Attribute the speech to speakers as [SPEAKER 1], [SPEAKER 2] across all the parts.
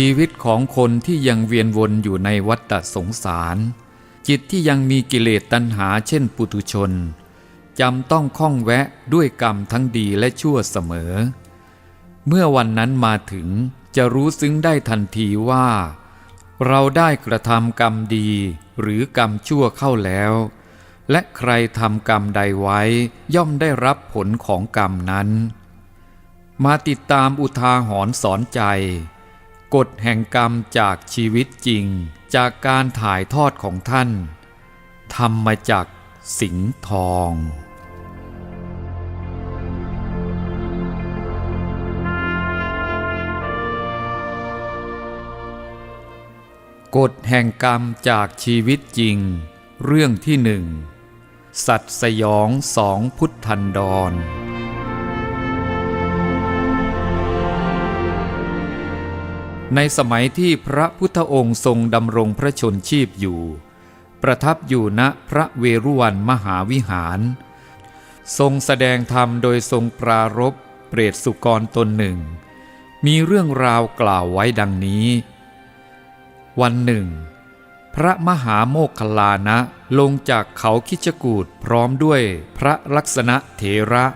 [SPEAKER 1] ชีวิตของคนที่ยังเวียนวนอยู่ในวัฏสงสาร จิตที่ยังมีกิเลสตัณหาเช่นปุถุชนจำต้องข้องแวะด้วยกรรมทั้งดีและชั่วเสมอ เมื่อวันนั้นมาถึงจะรู้ซึ้งได้ทันทีว่า เราได้กระทำกรรมดีหรือกรรมชั่วเข้าแล้ว และใครทำกรรมใดไว้ย่อมได้รับผลของกรรมนั้น มาติดตามอุทาหรณ์สอนใจ กฎแห่งกรรมจากชีวิตจริงจากการถ่ายทอดของท่านทำมาจากสิงห์ทองกฎแห่งกรรมจากชีวิตจริง เรื่องที่หนึ่ง สัตว์สยองสองพุทธันดร ในสมัยที่พระพุทธองค์ทรงดำรงพระชนชีพอยู่ ประทับอยู่ณพระเวรุวันมหาวิหาร ทรงแสดงธรรมโดยทรงปรารบเปรตสุกรตนหนึ่ง มีเรื่องราวกล่าวไว้ดังนี้ วันหนึ่ง พระมหาโมคคลลานะลงจากเขาคิชกูดพร้อมด้วยพระลักษณะเถระ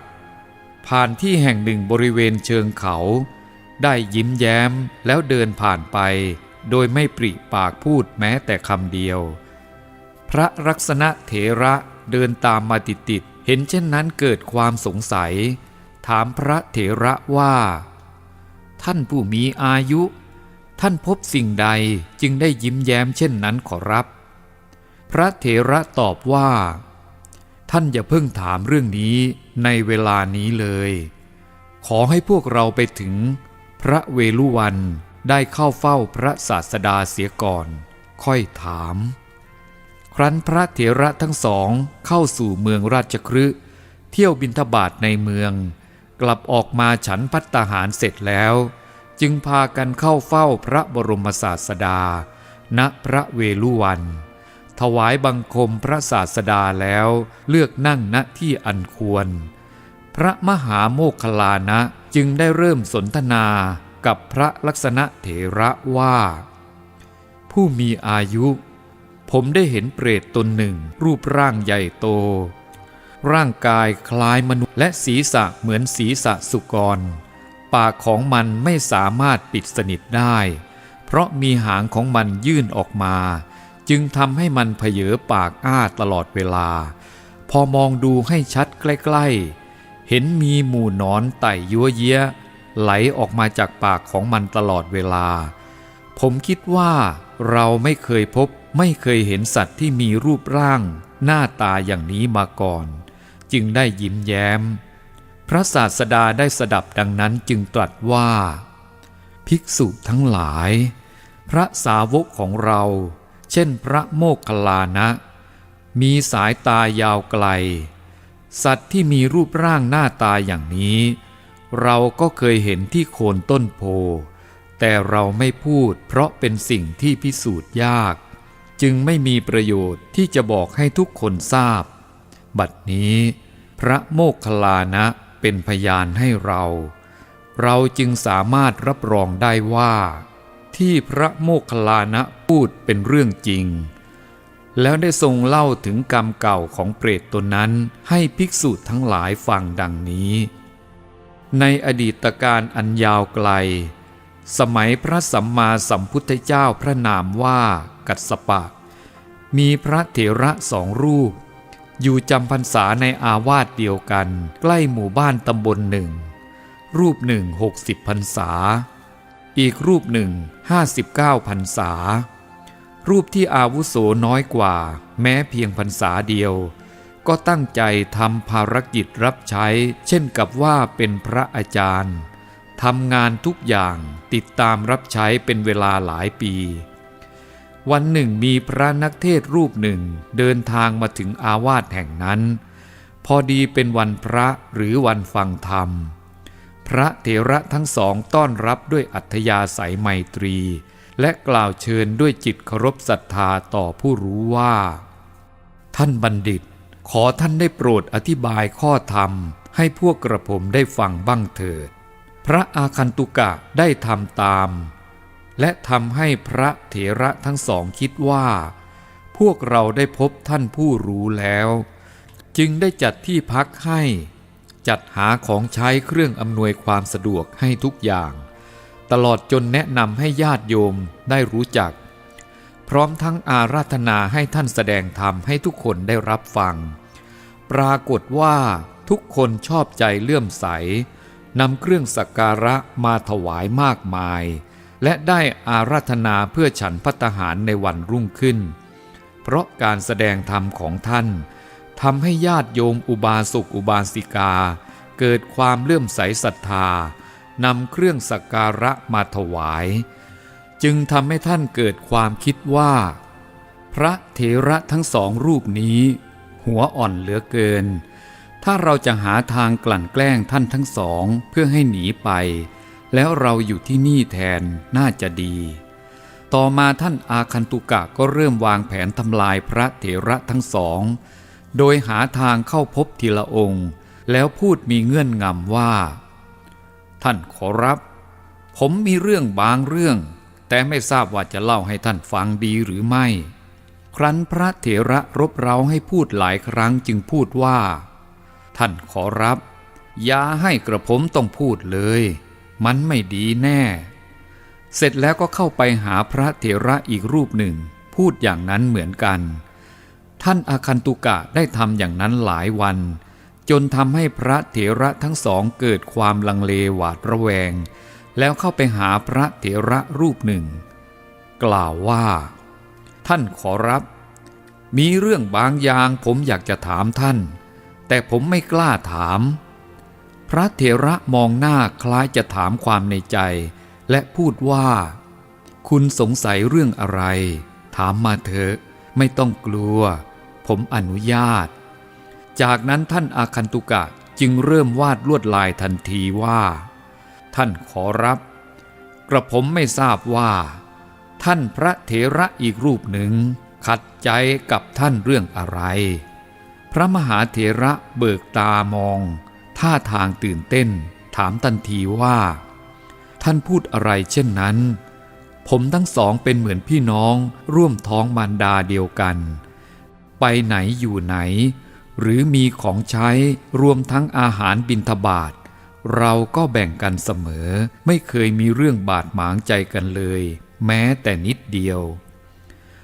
[SPEAKER 1] ผ่านที่แห่งหนึ่งบริเวณเชิงเขา ได้ยิ้มแย้มแล้วเดินผ่านไป โดยไม่ปริปากพูดแม้แต่คำเดียว พระลักษณะเถระเดินตามมาติดๆเห็นเช่นนั้นเกิดความสงสัย ถามพระเถระว่า ท่านผู้มีอายุ ท่านพบสิ่งใดจึงได้ยิ้มแย้มเช่นนั้นขอรับ พระเถระตอบว่า ท่านอย่าเพิ่งถามเรื่องนี้ในเวลานี้เลย ขอให้พวกเราไปถึง พระเวลุวันได้เข้าเฝ้าพระศาสดาเสียก่อน ค่อยถาม ครั้นพระเถระทั้งสองเข้าสู่เมืองราชคฤห์เที่ยวบินทบาทในเมือง กลับออกมาฉันพัตตาหารเสร็จแล้ว จึงพากันเข้าเฝ้าพระบรมศาสดา ณพระเวลุวัน ถวายบังคมพระศาสดาแล้วเลือกนั่งณที่อันควร พระมหาโมคคลานะจึงได้เริ่มสนทนากับพระลักษณะเถระว่า ผู้มีอายุ ผมได้เห็นเปรตตนหนึ่งรูปร่างใหญ่โต ร่างกายคล้ายมนุษย์และศีรษะเหมือนศีรษะสุกร ปากของมันไม่สามารถปิดสนิทได้ เพราะมีหางของมันยื่นออกมา จึงทำให้มันเผยปากอ้าตลอดเวลา พอมองดูให้ชัดใกล้ ๆ เห็นมีหมู่นอนไต่ยัวเยี้ยไหลออกมาจากปากของมันตลอดเวลา ผมคิดว่าเราไม่เคยพบไม่เคยเห็นสัตว์ที่มีรูปร่าง หน้าตาอย่างนี้มาก่อน จึงได้ยิ้มแย้ม พระศาสดาได้สดับดังนั้นจึงตรัสว่า ภิกษุทั้งหลาย พระสาวกของเรา เช่นพระโมคคัลลานะ มีสายตายาวไกล สัตว์ที่มีรูปร่างหน้าตาอย่างนี้ เราก็เคยเห็นที่โคนต้นโพ แต่เราไม่พูดเพราะเป็นสิ่งที่พิสูจน์ยาก จึงไม่มีประโยชน์ที่จะบอกให้ทุกคนทราบ บัดนี้ พระโมคคัลลานะเป็นพยานให้เรา เราจึงสามารถรับรองได้ว่า ที่พระโมคคัลลานะพูดเป็นเรื่องจริง แล้วได้ทรงเล่าถึงกรรมเก่าของเปรตตนนั้นให้ภิกษุทั้งหลายฟังดังนี้ ในอดีตการอันยาวไกล สมัยพระสัมมาสัมพุทธเจ้าพระนามว่ากัสสปะ มีพระเถระสองรูป อยู่จำพรรษาในอาวาสเดียวกัน ใกล้หมู่บ้านตำบลหนึ่ง รูปหนึ่งหกสิบพรรษา อีกรูปหนึ่งห้าสิบเก้าพรรษา รูปที่อาวุโสน้อยกว่า แม้เพียงพรรษาเดียว ก็ตั้งใจทำภารกิจรับใช้ เช่นกับว่าเป็นพระอาจารย์ทำงานทุกอย่างติดตามรับใช้เป็นเวลาหลายปี วันหนึ่งมีพระนักเทศรูปหนึ่งเดินทางมาถึงอาวาสแห่งนั้น พอดีเป็นวันพระหรือวันฟังธรรม พระเถระทั้งสองต้อนรับด้วยอัธยาศัยไมตรี และกล่าวเชิญด้วยจิตเคารพศรัทธาต่อผู้รู้ว่า ท่านบัณฑิต ขอท่านได้โปรดอธิบายข้อธรรม ให้พวกกระผมได้ฟังบ้างเถิด พระอาคันตุกะได้ทำตาม และทำให้พระเถระทั้งสองคิดว่า พวกเราได้พบท่านผู้รู้แล้ว จึงได้จัดที่พักให้ จัดหาของใช้เครื่องอำนวยความสะดวกให้ทุกอย่าง ตลอดจนแนะนำให้ญาติโยมได้รู้จัก พร้อมทั้งอาราธนาให้ท่านแสดงธรรมให้ทุกคนได้รับฟัง ปรากฏว่าทุกคนชอบใจเลื่อมใสนำเครื่องสักการะมาถวายมากมาย และได้อาราธนาเพื่อฉันพัตหารในวันรุ่งขึ้น เพราะการแสดงธรรมของท่านทำให้ญาติโยมอุบาสกอุบาสิกา เกิดความเลื่อมใสศรัทธา นำเครื่องสักการะมาถวาย จึงทำให้ท่านเกิดความคิดว่า พระเถระทั้งสองรูปนี้ หัวอ่อนเหลือเกิน ถ้าเราจะหาทางกลั่นแกล้งท่านทั้งสองเพื่อให้หนีไป แล้วเราอยู่ที่นี่แทนน่าจะดี ต่อมาท่านอาคันตุกะก็เริ่มวางแผนทำลายพระเถระทั้งสอง โดยหาทางเข้าพบทีละองค์ แล้วพูดมีเงื่อนงำว่า ท่านขอรับ ผมมีเรื่องบางเรื่อง แต่ไม่ทราบว่าจะเล่าให้ท่านฟังดีหรือไม่ ครั้นพระเถระรบเร้าให้พูดหลายครั้งจึงพูดว่า ท่านขอรับ อย่าให้กระผมต้องพูดเลย มันไม่ดีแน่ เสร็จแล้วก็เข้าไปหาพระเถระอีกรูปหนึ่ง พูดอย่างนั้นเหมือนกัน ท่านอาคันตุกะได้ทำอย่างนั้นหลายวัน จนทำให้พระเถระทั้งสองเกิดความลังเลหวาดระแวง แล้วเข้าไปหาพระเถระรูปหนึ่ง กล่าวว่า ท่านขอรับ มีเรื่องบางอย่างผมอยากจะถามท่าน แต่ผมไม่กล้าถาม พระเถระมองหน้าคล้ายจะถามความในใจ และพูดว่า คุณสงสัยเรื่องอะไร ถามมาเถอะ ไม่ต้องกลัว ผมอนุญาต จากนั้นท่านอาคันตุกะจึงเริ่มวาดลวดลายทันทีว่า ท่านขอรับ กระผมไม่ทราบว่า ท่านพระเถระอีกรูปหนึ่ง ขัดใจกับท่านเรื่องอะไร พระมหาเถระเบิกตามอง ท่าทางตื่นเต้น ถามทันทีว่า ท่านพูดอะไรเช่นนั้น ผมทั้งสองเป็นเหมือนพี่น้องร่วมท้องมารดาเดียวกัน ไปไหนอยู่ไหน หรือมีของใช้รวมทั้งอาหารบิณฑบาตเราก็แบ่งกันเสมอ ไม่เคยมีเรื่องบาดหมางใจกันเลย แม้แต่นิดเดียว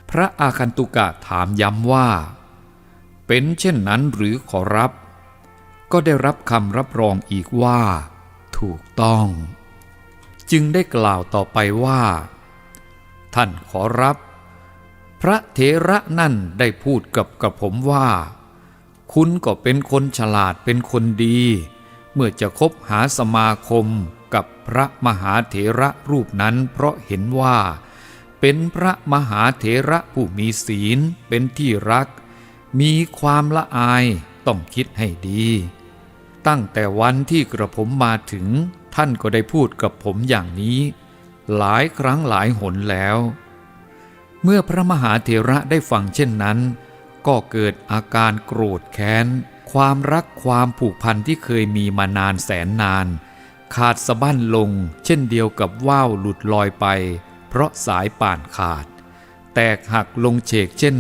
[SPEAKER 1] พระอาคันตุกะถามย้ำว่า เป็นเช่นนั้นหรือขอรับ ก็ได้รับคำรับรองอีกว่า ถูกต้อง จึงได้กล่าวต่อไปว่า ท่านขอรับ พระเถระนั่นได้พูดกับกับผมว่า คุณก็เป็นคนฉลาดเป็นคนดี เมื่อจะคบหาสมาคมกับพระมหาเถระรูปนั้นเพราะเห็นว่า เป็นพระมหาเถระผู้มีศีลเป็นที่รัก มีความละอายต้องคิดให้ดี ตั้งแต่วันที่กระผมมาถึง ท่านก็ได้พูดกับผมอย่างนี้ หลายครั้งหลายหนแล้ว เมื่อพระมหาเถระได้ฟังเช่นนั้น ก็เกิดอาการโกรธแค้น ความรักความผูกพันที่เคยมีมานานแสนนาน ขาดสะบั้นลง เช่นเดียวกับว่าวหลุดลอยไป เพราะสายป่านขาด แตกหักลงเฉกเช่น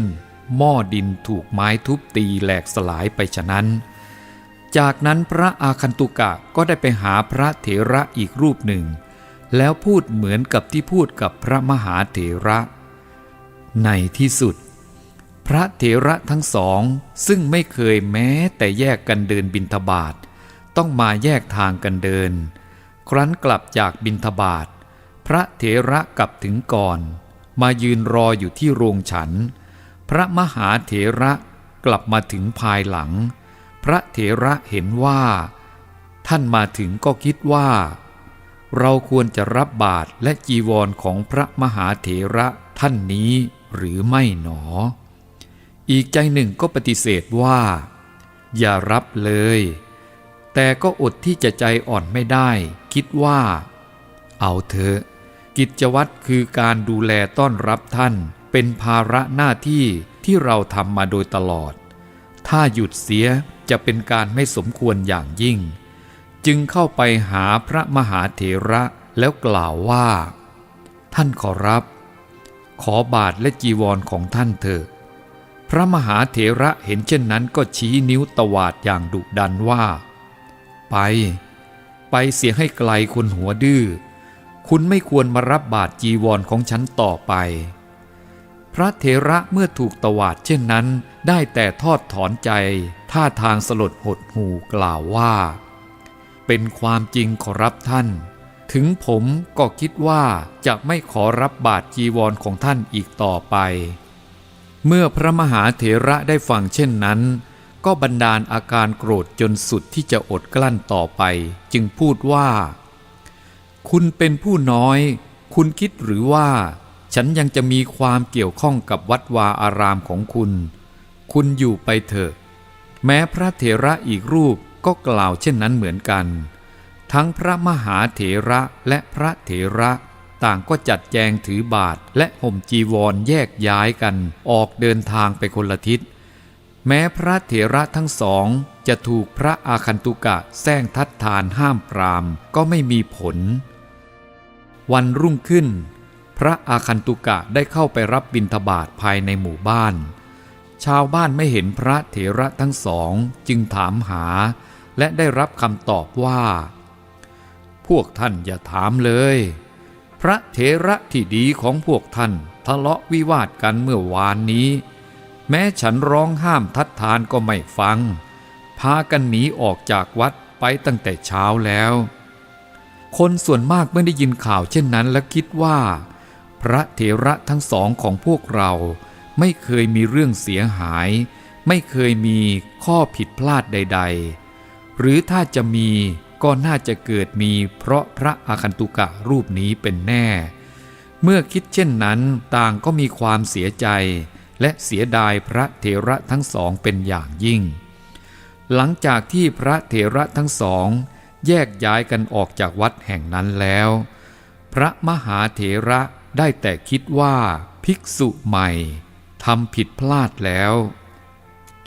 [SPEAKER 1] หม้อดินถูกไม้ทุบตีแหลกสลายไปฉะนั้น จากนั้นพระอาคันตุกะก็ได้ไปหาพระเถระอีกรูปหนึ่ง แล้วพูดเหมือนกับที่พูดกับพระมหาเถระ ในที่สุด พระเถระทั้งสองซึ่งไม่เคยแม้แต่แยกกันเดินบินทบาทต้องมาแยกทางกันเดิน ครั้นกลับจากบินทบาทพระเถระกลับถึงก่อน มายืนรออยู่ที่โรงฉัน พระมหาเถระกลับมาถึงภายหลัง พระเถระเห็นว่า ท่านมาถึงก็คิดว่า เราควรจะรับบาตรและจีวรของพระมหาเถระท่านนี้หรือไม่หนอ อีกใจหนึ่งก็ปฏิเสธว่า อย่ารับเลย แต่ก็อดที่จะใจอ่อนไม่ได้ คิดว่า เอาเถอะกิจวัตรคือการดูแลต้อนรับท่าน เป็นภาระหน้าที่ที่เราทำมาโดยตลอด ถ้าหยุดเสียจะเป็นการไม่สมควรอย่างยิ่ง จึงเข้าไปหาพระมหาเถระแล้วกล่าวว่า ท่านขอรับ ขอบาทและจีวรของท่านเถอะ พระมหาเถระเห็นเช่นนั้นก็ชี้นิ้วตวาดอย่างดุดันว่า ไป ไปเสียให้ไกลคนหัวดื้อคุณไม่ควรมารับบาทจีวรของฉันต่อไป พระเถระเมื่อถูกตวาดเช่นนั้น ได้แต่ทอดถอนใจ ท่าทางสลดหดหูกล่าวว่า เป็นความจริงขอรับท่าน ถึงผมก็คิดว่าจะไม่ขอรับบาทจีวรของท่านอีกต่อไป เมื่อพระมหาเถระได้ฟังเช่นนั้น ก็บันดาลอาการโกรธจนสุดที่จะอดกลั้นต่อไป จึงพูดว่า คุณเป็นผู้น้อย คุณคิดหรือว่า ฉันยังจะมีความเกี่ยวข้องกับวัดวาอารามของคุณ คุณอยู่ไปเถอะ แม้พระเถระอีกรูปก็กล่าวเช่นนั้นเหมือนกัน ทั้งพระมหาเถระและพระเถระ ต่างก็จัดแจงถือบาทและห่มจีวรแยกย้ายกัน ออกเดินทางไปคนละทิศ แม้พระเถระทั้งสอง จะถูกพระอาคันตุกะแซงทัดทานห้ามปรามก็ไม่มีผล วันรุ่งขึ้น พระอาคันตุกะได้เข้าไปรับบิณฑบาตภายในหมู่บ้าน ชาวบ้านไม่เห็นพระเถระทั้งสองจึงถามหา และได้รับคำตอบว่า พวกท่านอย่าถามเลย พระเถระที่ดีของพวกท่านทะเลาะวิวาทกันเมื่อวานนี้ แม้ฉันร้องห้ามทัดทานก็ไม่ฟัง พากันหนีออกจากวัดไปตั้งแต่เช้าแล้ว คนส่วนมากเมื่อได้ยินข่าวเช่นนั้นและคิดว่า พระเถระทั้งสองของพวกเราไม่เคยมีเรื่องเสียหาย ไม่เคยมีข้อผิดพลาดใด ๆ หรือถ้าจะมี ก็น่าจะเกิดมีเพราะพระอาคันตุกะรูปนี้เป็นแน่ เมื่อคิดเช่นนั้นต่างก็มีความเสียใจ และเสียดายพระเถระทั้งสองเป็นอย่างยิ่ง หลังจากที่พระเถระทั้งสองแยกย้ายกันออกจากวัดแห่งนั้นแล้ว พระมหาเถระได้แต่คิดว่าภิกษุใหม่ทำผิดพลาดแล้ว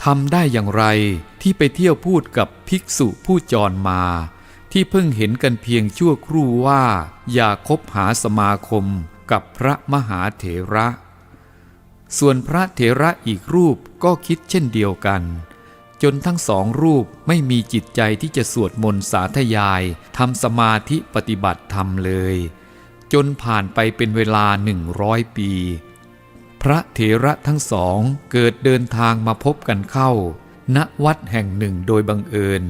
[SPEAKER 1] ทำได้อย่างไรที่ไปเที่ยวพูดกับภิกษุผู้จรมา ที่เพิ่งเห็นกันเพียงชั่วครู่ว่า อย่าคบหาสมาคมกับพระมหาเถระ ส่วนพระเถระอีกรูปก็คิดเช่นเดียวกัน จนทั้งสองรูปไม่มีจิตใจที่จะสวดมนต์สาธยายทำสมาธิปฏิบัติธรรมเลย จนผ่านไปเป็นเวลาหนึ่งร้อยปี พระเถระทั้งสองเกิดเดินทางมาพบกันเข้า ณวัดแห่งหนึ่งโดยบังเอิญ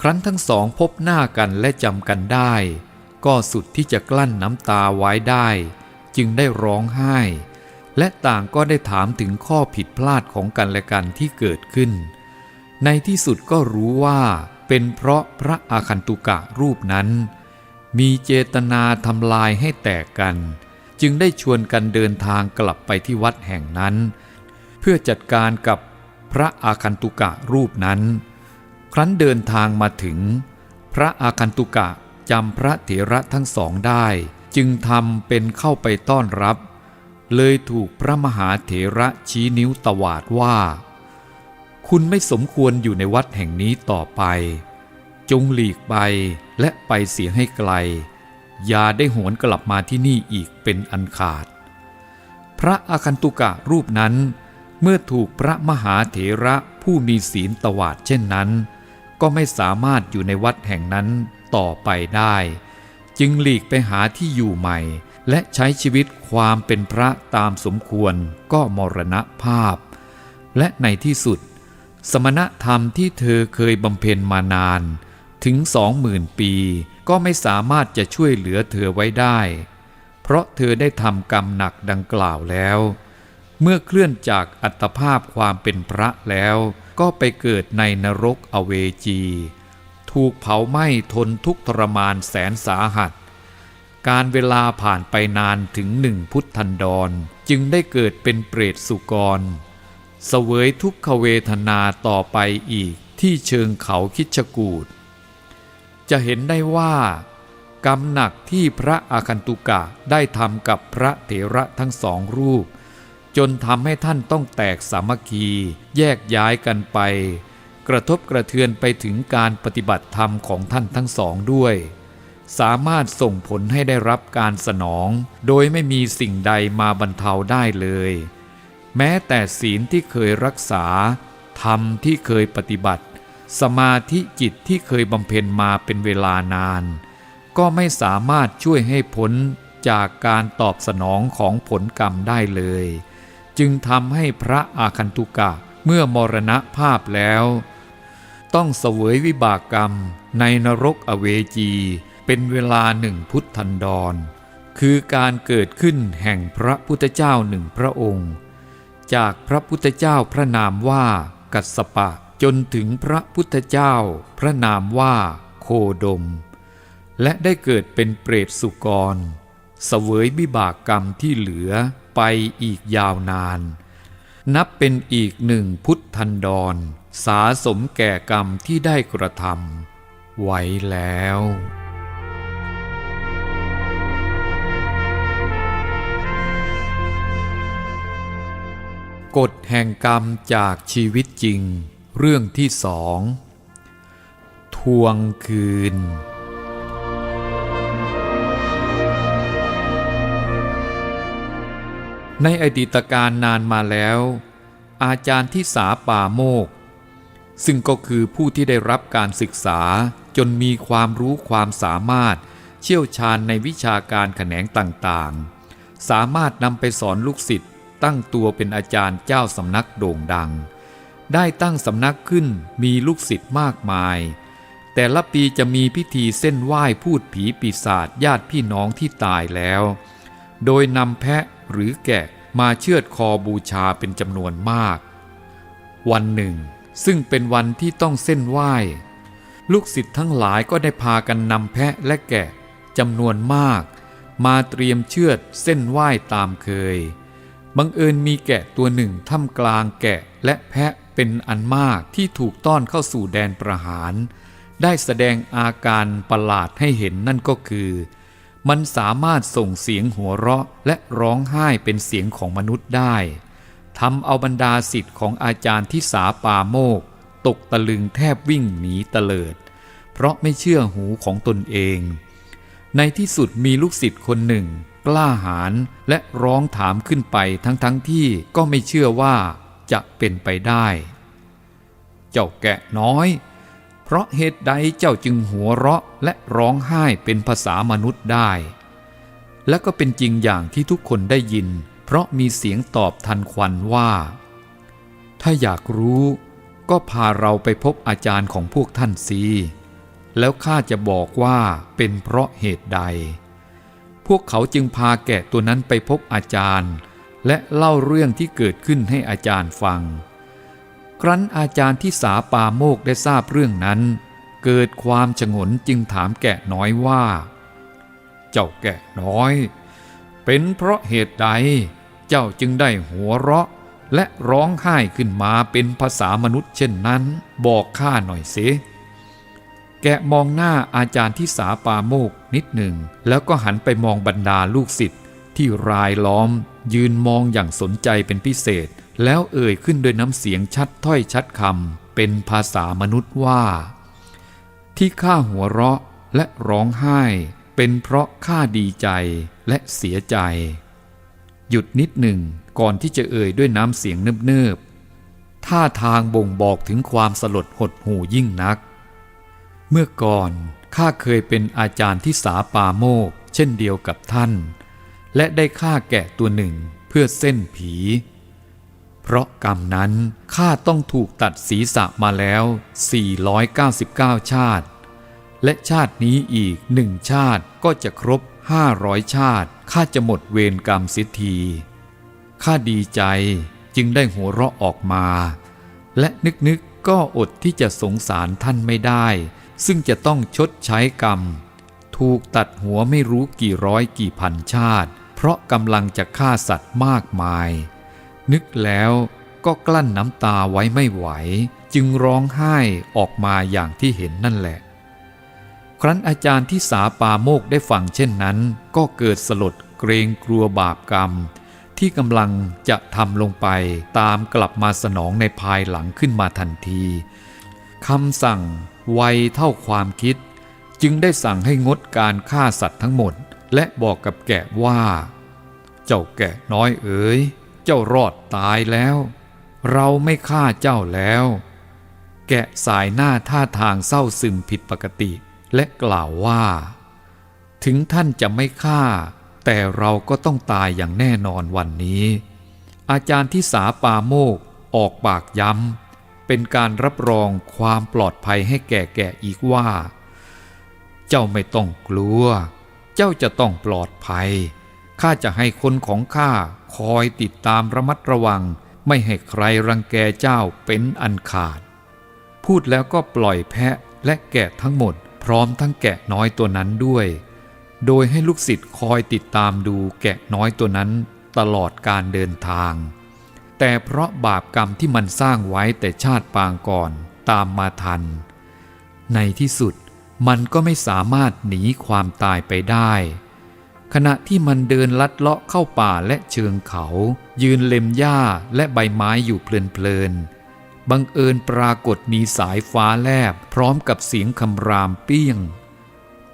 [SPEAKER 1] ครั้นทั้งสองพบหน้ากันและจำกันได้ ก็สุดที่จะกลั้นน้ำตาไว้ได้ จึงได้ร้องไห้ และต่างก็ได้ถามถึงข้อผิดพลาดของกันและกันที่เกิดขึ้น ในที่สุดก็รู้ว่าเป็นเพราะพระอาคันตุกะรูปนั้น มีเจตนาทำลายให้แตกกัน จึงได้ชวนกันเดินทางกลับไปที่วัดแห่งนั้น เพื่อจัดการกับพระอาคันตุกะรูปนั้น ครั้นเดินทางมาถึง พระอาคันตุกะจำพระเถระทั้งสองได้ จึงทำเป็นเข้าไปต้อนรับ เลยถูกพระมหาเถระชี้นิ้วตวาดว่า คุณไม่สมควรอยู่ในวัดแห่งนี้ต่อไป จงหลีกไปและไปเสียให้ไกล อย่าได้หวนกลับมาที่นี่อีกเป็นอันขาด พระอาคันตุกะรูปนั้นเมื่อถูกพระมหาเถระผู้มีศีลตวาดเช่นนั้น ก็ไม่สามารถอยู่ในวัดแห่งนั้นต่อไปได้ จึงหลีกไปหาที่อยู่ใหม่ และใช้ชีวิตความเป็นพระตามสมควรก็มรณภาพ และในที่สุด สมณธรรมที่เธอเคยบำเพ็ญมานาน ถึงสองหมื่นปี ก็ไม่สามารถจะช่วยเหลือเธอไว้ได้ เพราะเธอได้ทำกรรมหนักดังกล่าวแล้ว เมื่อเคลื่อนจากอัตภาพความเป็นพระแล้ว ก็ไปเกิดในนรกอเวจี ถูกเผาไหม้ทนทุกทรมานแสนสาหัส การเวลาผ่านไปนานถึงหนึ่งพุทธันดรจึงได้เกิดเป็นเปรตสุกร เสวยทุกขเวทนาต่อไปอีกที่เชิงเขาคิชกูดจะเห็นได้ว่ากรรมหนักที่พระอาคันตุกะได้ทำกับพระเถระทั้งสองรูป จนทำให้ท่านต้องแตกสามัคคี แยกย้ายกันไป กระทบกระเทือนไปถึงการปฏิบัติธรรมของท่านทั้งสองด้วย สามารถส่งผลให้ได้รับการสนอง โดยไม่มีสิ่งใดมาบรรเทาได้เลย แม้แต่ศีลที่เคยรักษา ธรรมที่เคยปฏิบัติ สมาธิจิตที่เคยบำเพ็ญมาเป็นเวลานาน ก็ไม่สามารถช่วยให้พ้นจากการตอบสนองของผลกรรมได้เลย จึงทำให้พระอาคันตุกะเมื่อมรณภาพแล้ว ต้องเสวยวิบากกรรมในนรกอเวจี เป็นเวลาหนึ่งพุทธันดร คือการเกิดขึ้นแห่งพระพุทธเจ้าหนึ่งพระองค์ จากพระพุทธเจ้าพระนามว่ากัสปะจนถึงพระพุทธเจ้า พระนามว่าโคดม และได้เกิดเป็นเปรตสุกร เสวยบิบากกรรมที่เหลือ ไปอีกยาวนาน นับเป็นอีกหนึ่งพุทธันดร สาสมแก่กรรมที่ได้กระทำไว้แล้วกฎแห่งกรรมจากชีวิตจริง เรื่องที่สอง ทวงคืน ในอดีตการนานมาแล้ว อาจารย์ที่สาป่าโมก ซึ่งก็คือผู้ที่ได้รับการศึกษาจนมีความรู้ความสามารถเชี่ยวชาญในวิชาการแขนงต่างๆ สามารถนำไปสอนลูกศิษย์ตั้งตัวเป็นอาจารย์เจ้าสำนักโด่งดัง ได้ตั้งสำนักขึ้นมีลูกศิษย์มากมาย แต่ละปีจะมีพิธีเส้นไหว้พูดผีปีศาจญาติพี่น้องที่ตายแล้ว โดยนำแพะหรือแกะมาเชือดคอบูชาเป็นจำนวนมาก วันหนึ่ง ซึ่งเป็นวันที่ต้องเส้นไหว้ ลูกศิษย์ทั้งหลายก็ได้พากันนำแพะและแกะจำนวนมาก มาเตรียมเชือดเส้นไหว้ตามเคย บังเอิญมีแกะตัวหนึ่งท่ามกลางแกะและแพะเป็นอันมากที่ถูกต้อนเข้าสู่แดนประหาร ได้แสดงอาการประหลาดให้เห็นนั่นก็คือ มันสามารถส่งเสียงหัวเราะและร้องไห้เป็นเสียงของมนุษย์ได้ทำเอาบรรดาสิทธิ์ของอาจารย์ที่สาปาโมก ตกตะลึงแทบวิ่งหนีเตลิด เพราะไม่เชื่อหูของตนเอง ในที่สุดมีลูกศิษย์คนหนึ่ง กล้าหาญและร้องถามขึ้นไปทั้งๆทที่ก็ไม่เชื่อว่าจะเป็นไปได้ เจ้าแกะน้อย เพราะเหตุใดเจ้าจึงหัวเราะและร้องไห้เป็นภาษามนุษย์ได้ และก็เป็นจริงอย่างที่ทุกคนได้ยิน เพราะมีเสียงตอบทันควันว่า ถ้าอยากรู้ก็พาเราไปพบอาจารย์ของพวกท่านสิแล้วข้าจะบอกว่าเป็นเพราะเหตุใด พวกเขาจึงพาแกะตัวนั้นไปพบอาจารย์ และเล่าเรื่องที่เกิดขึ้นให้อาจารย์ฟัง ครั้นอาจารย์ที่สาปาโมกได้ทราบเรื่องนั้น เกิดความฉงนจึงถามแกะน้อยว่า เจ้าแกะน้อย เป็นเพราะเหตุใด เจ้าจึงได้หัวเราะและร้องไห้ขึ้นมาเป็นภาษามนุษย์เช่นนั้น บอกข้าหน่อยสิแกะมองหน้าอาจารย์ที่สาปาโมกนิดหนึ่ง แล้วก็หันไปมองบรรดาลูกศิษย์ที่รายล้อม ยืนมองอย่างสนใจเป็นพิเศษ แล้วเอ่ยขึ้นด้วยน้ำเสียงชัดถ้อยชัดคำเป็นภาษามนุษย์ว่า ที่ข้าหัวเราะและร้องไห้ เป็นเพราะข้าดีใจและเสียใจ หยุดนิดหนึ่งก่อนที่จะเอ่ยด้วยน้ำเสียงเนิบๆท่าทางบ่งบอกถึงความสลดหดหูยิ่งนัก เมื่อก่อนข้าเคยเป็นอาจารย์ที่สาปาโมก เช่นเดียวกับท่าน และได้ฆ่าแกะตัวหนึ่งเพื่อเส้นผี เพราะกรรมนั้นข้าต้องถูกตัดศีรษะมาแล้ว 499 ชาติ และชาตินี้อีกหนึ่งชาติก็จะครบ 500 ชาติข้าจะหมดเวรกรรมสียทีข้าดีใจจึงได้หัวเราะออกมา และนึกๆก็อดที่จะสงสารท่านไม่ได้ ซึ่งจะต้องชดใช้กรรม ถูกตัดหัวไม่รู้กี่ร้อยกี่พันชาติ เพราะกำลังจะฆ่าสัตว์มากมาย นึกแล้วก็กลั้นน้ำตาไว้ไม่ไหว จึงร้องไห้ออกมาอย่างที่เห็นนั่นแหละ ครั้นอาจารย์ที่สาปาโมกได้ฟังเช่นนั้น ก็เกิดสลดเกรงกลัวบาปกรรม ที่กำลังจะทำลงไปตามกลับมาสนองในภายหลังขึ้นมาทันทีคำสั่งไวเท่าความคิด จึงได้สั่งให้งดการฆ่าสัตว์ทั้งหมด และบอกกับแกะว่า เจ้าแกะน้อยเอ๋ย จ้ารอดตายแล้ว เราไม่ฆ่าเจ้าแล้ว แกะสายหน้าท่าทางเศร้าซึมผิดปกติและกล่าวว่า ถึงท่านจะไม่ฆ่า แต่เราก็ต้องตายอย่างแน่นอนวันนี้ อาจารย์ที่สาปาโมกออกปากย้ำ เป็นการรับรองความปลอดภัยให้แก่แก่อีกว่า เจ้าไม่ต้องกลัว เจ้าจะต้องปลอดภัยข้าจะให้คนของข้า คอยติดตามระมัดระวัง ไม่ให้ใครรังแกเจ้าเป็นอันขาด พูดแล้วก็ปล่อยแพะและแกะทั้งหมด พร้อมทั้งแกะน้อยตัวนั้นด้วย โดยให้ลูกศิษย์คอยติดตามดูแกะน้อยตัวนั้นตลอดการเดินทาง แต่เพราะบาปกรรมที่มันสร้างไว้แต่ชาติปางก่อนตามมาทัน ในที่สุดมันก็ไม่สามารถหนีความตายไปได้ ขณะที่มันเดินลัดเลาะเข้าป่าและเชิงเขา ยืนเล็มหญ้าและใบไม้อยู่เพลินๆบังเอิญปรากฏมีสายฟ้าแลบพร้อมกับเสียงคำรามเปี้ยง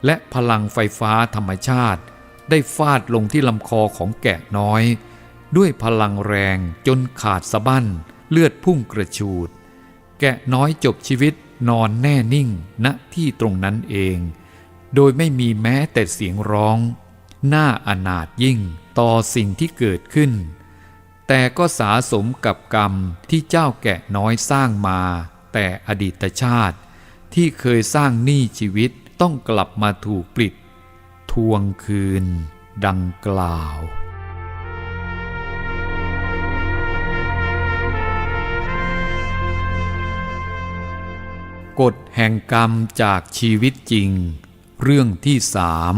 [SPEAKER 1] และพลังไฟฟ้าธรรมชาติ ได้ฟาดลงที่ลำคอของแกะน้อย ด้วยพลังแรงจนขาดสะบั้น เลือดพุ่งกระชูด แกะน้อยจบชีวิตนอนแน่นิ่งณที่ตรงนั้นเอง โดยไม่มีแม้แต่เสียงร้อง น่าอนาถยิ่งต่อสิ่งที่เกิดขึ้น แต่ก็สาสมกับกรรมที่เจ้าแกะน้อยสร้างมา แต่อดีตชาติ ที่เคยสร้างหนี้ชีวิตต้องกลับมาถูกปลิด ทวงคืน ดังกล่าวกฎแห่งกรรมจากชีวิตจริง เรื่องที่สาม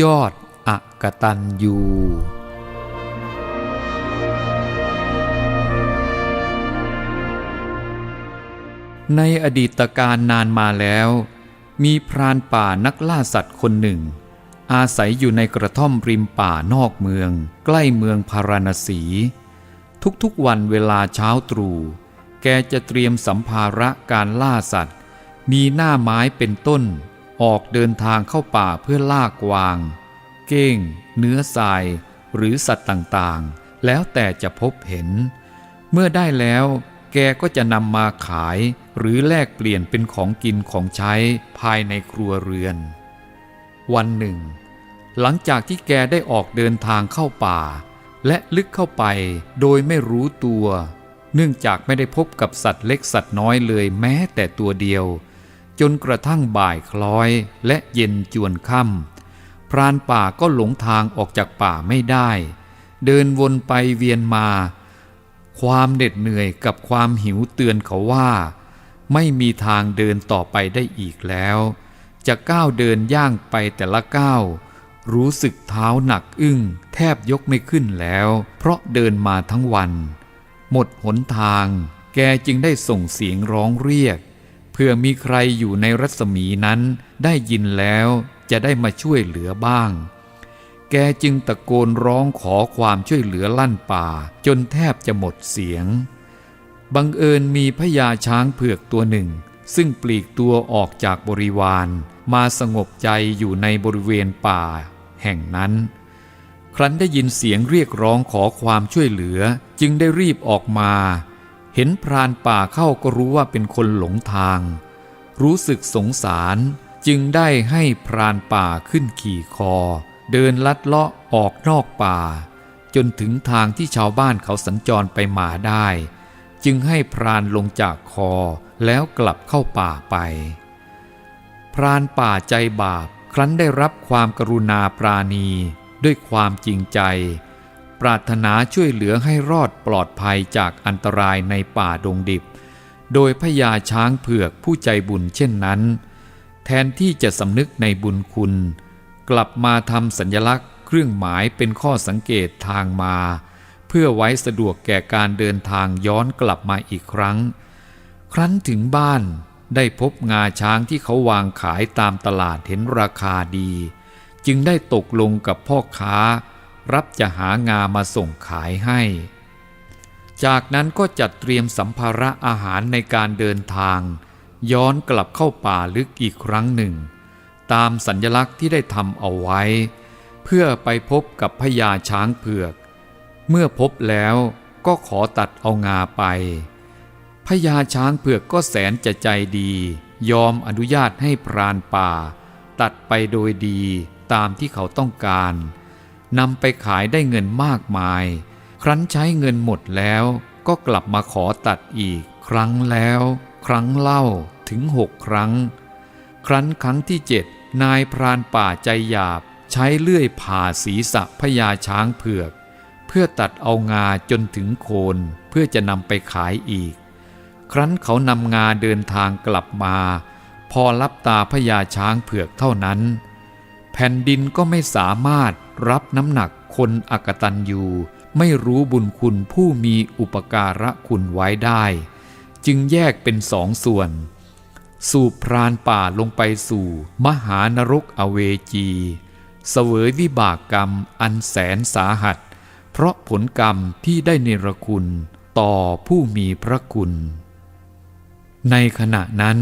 [SPEAKER 1] ยอดอักตันยูในอดีตการนานมาแล้ว มีพรานป่านักล่าสัตว์คนหนึ่ง อาศัยอยู่ในกระท่อมริมป่านอกเมือง ใกล้เมืองพาราณสี ทุกๆวันเวลาเช้าตรู่แกจะเตรียมสัมภาระการล่าสัตว์ มีหน้าไม้เป็นต้น ออกเดินทางเข้าป่าเพื่อล่ากวาง เก้ง เนื้อทราย หรือสัตว์ต่างๆ แล้วแต่จะพบเห็น เมื่อได้แล้วแกก็จะนำมาขายหรือแลกเปลี่ยนเป็นของกินของใช้ภายในครัวเรือน วันหนึ่ง หลังจากที่แกได้ออกเดินทางเข้าป่า และลึกเข้าไปโดยไม่รู้ตัว เนื่องจากไม่ได้พบกับสัตว์เล็กสัตว์น้อยเลยแม้แต่ตัวเดียว จนกระทั่งบ่ายคล้อยและเย็นจวนค่ำพรานป่าก็หลงทางออกจากป่าไม่ได้ เดินวนไปเวียนมา ความเหน็ดเหนื่อยกับความหิวเตือนเขาว่า ไม่มีทางเดินต่อไปได้อีกแล้ว จะก้าวเดินย่างไปแต่ละก้าวรู้สึกเท้าหนักอึ้ง แทบยกไม่ขึ้นแล้ว เพราะเดินมาทั้งวัน หมดหนทาง แกจึงได้ส่งเสียงร้องเรียก เพื่อมีใครอยู่ในรัศมีนั้นได้ยินแล้วจะได้มาช่วยเหลือบ้าง แกจึงตะโกนร้องขอความช่วยเหลือลั่นป่า จนแทบจะหมดเสียง บังเอิญมีพญาช้างเผือกตัวหนึ่ง ซึ่งปลีกตัวออกจากบริวารมาสงบใจอยู่ในบริเวณป่า แห่งนั้น ครั้นได้ยินเสียงเรียกร้องขอความช่วยเหลือจึงได้รีบออกมา เห็นพรานป่าเข้าก็รู้ว่าเป็นคนหลงทาง รู้สึกสงสารจึงได้ให้พรานป่าขึ้นขี่คอ เดินลัดเลาะออกนอกป่า จนถึงทางที่ชาวบ้านเขาสัญจรไปมาได้ จึงให้พรานลงจากคอแล้วกลับเข้าป่าไป พรานป่าใจบาปครั้นได้รับความกรุณาปราณี ด้วยความจริงใจ ปรารถนาช่วยเหลือให้รอดปลอดภัยจากอันตรายในป่าดงดิบ โดยพญาช้างเผือกผู้ใจบุญเช่นนั้น แทนที่จะสำนึกในบุญคุณ กลับมาทำสัญลักษณ์เครื่องหมายเป็นข้อสังเกตทางมา เพื่อไว้สะดวกแก่การเดินทางย้อนกลับมาอีกครั้ง ครั้นถึงบ้านได้พบงาช้างที่เขาวางขายตามตลาดเห็นราคาดี จึงได้ตกลงกับพ่อค้า รับจะหางามาส่งขายให้ จากนั้นก็จัดเตรียมสัมภาระอาหารในการเดินทาง ย้อนกลับเข้าป่าลึกอีกครั้งหนึ่ง ตามสัญลักษณ์ที่ได้ทำเอาไว้ เพื่อไปพบกับพญาช้างเผือก เมื่อพบแล้วก็ขอตัดเอางาไปพญาช้างเผือกก็แสนจะใจดี ยอมอนุญาตให้พรานป่า ตัดไปโดยดีตามที่เขาต้องการ นำไปขายได้เงินมากมาย ครั้นใช้เงินหมดแล้วก็กลับมาขอตัดอีก ครั้งแล้ว ครั้งเล่าถึงหกครั้ง ครั้นครั้งที่เจ็ดนายพรานป่าใจหยาบ ใช้เลื่อยผ่าศีรษะพญาช้างเผือก เพื่อตัดเอางาจนถึงโคนเพื่อจะนำไปขายอีก ครั้นเขานำงาเดินทางกลับมา พอรับตาพญาช้างเผือกเท่านั้น แผ่นดินก็ไม่สามารถ รับน้ำหนักคนอกตันยูไม่รู้บุญคุณผู้มีอุปการะคุณไว้ได้ จึงแยกเป็นสองส่วน สูบพรานป่าลงไปสู่ มหานรกอเวจีเสวยวิบากกรรมอันแสนสาหัส เพราะผลกรรมที่ได้เนรคุณต่อผู้มีพระคุณ ในขณะนั้น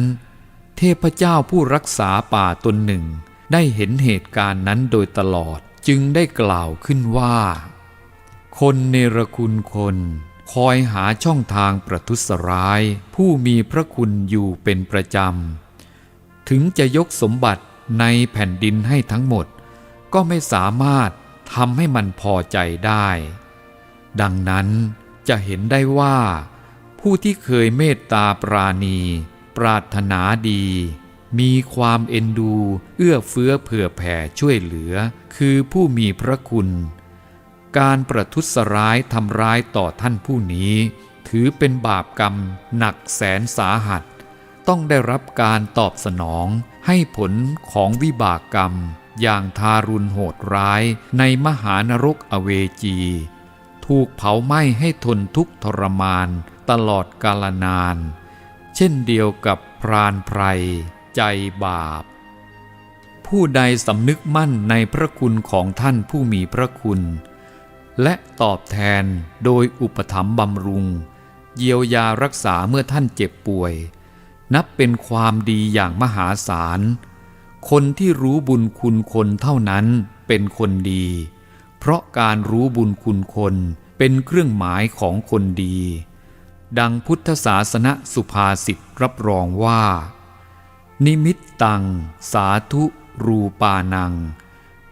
[SPEAKER 1] เทพเจ้าผู้รักษาป่าตนหนึ่งได้เห็นเหตุการณ์นั้นโดยตลอด จึงได้กล่าวขึ้นว่า คนเนรคุณคนคอยหาช่องทางประทุษร้าย ผู้มีพระคุณอยู่เป็นประจำ ถึงจะยกสมบัติในแผ่นดินให้ทั้งหมด ก็ไม่สามารถทำให้มันพอใจได้ ดังนั้นจะเห็นได้ว่า ผู้ที่เคยเมตตาปราณี ปรารถนาดี มีความเอ็นดู เอื้อเฟื้อเผื่อแผ่ช่วยเหลือ คือผู้มีพระคุณ การประทุษร้ายทำร้ายต่อท่านผู้นี้ ถือเป็นบาปกรรมหนักแสนสาหัส ต้องได้รับการตอบสนองให้ผลของวิบากกรรม อย่างทารุณโหดร้ายในมหานรกอเวจี ถูกเผาไหม้ให้ทนทุกทรมานตลอดกาลนาน เช่นเดียวกับพรานไพร ใจบาป ผู้ใดสำนึกมั่นในพระคุณของท่านผู้มีพระคุณ และตอบแทนโดยอุปถัมภ์บำรุง เยียวยารักษาเมื่อท่านเจ็บป่วย นับเป็นความดีอย่างมหาศาล คนที่รู้บุญคุณคนเท่านั้นเป็นคนดี เพราะการรู้บุญคุณคนเป็นเครื่องหมายของคนดี ดังพุทธศาสนสุภาษิตรับรองว่า นิมิตตัง สาธุ รูปานัง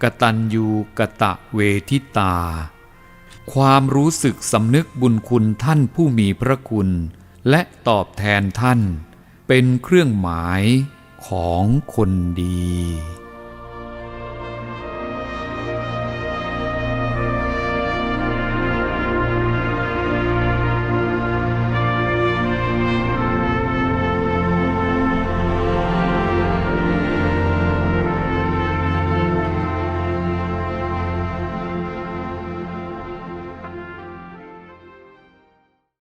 [SPEAKER 1] กตัญญูกะตะเวทิตา ความรู้สึกสำนึกบุญคุณท่านผู้มีพระคุณ และตอบแทนท่าน เป็นเครื่องหมายของคนดี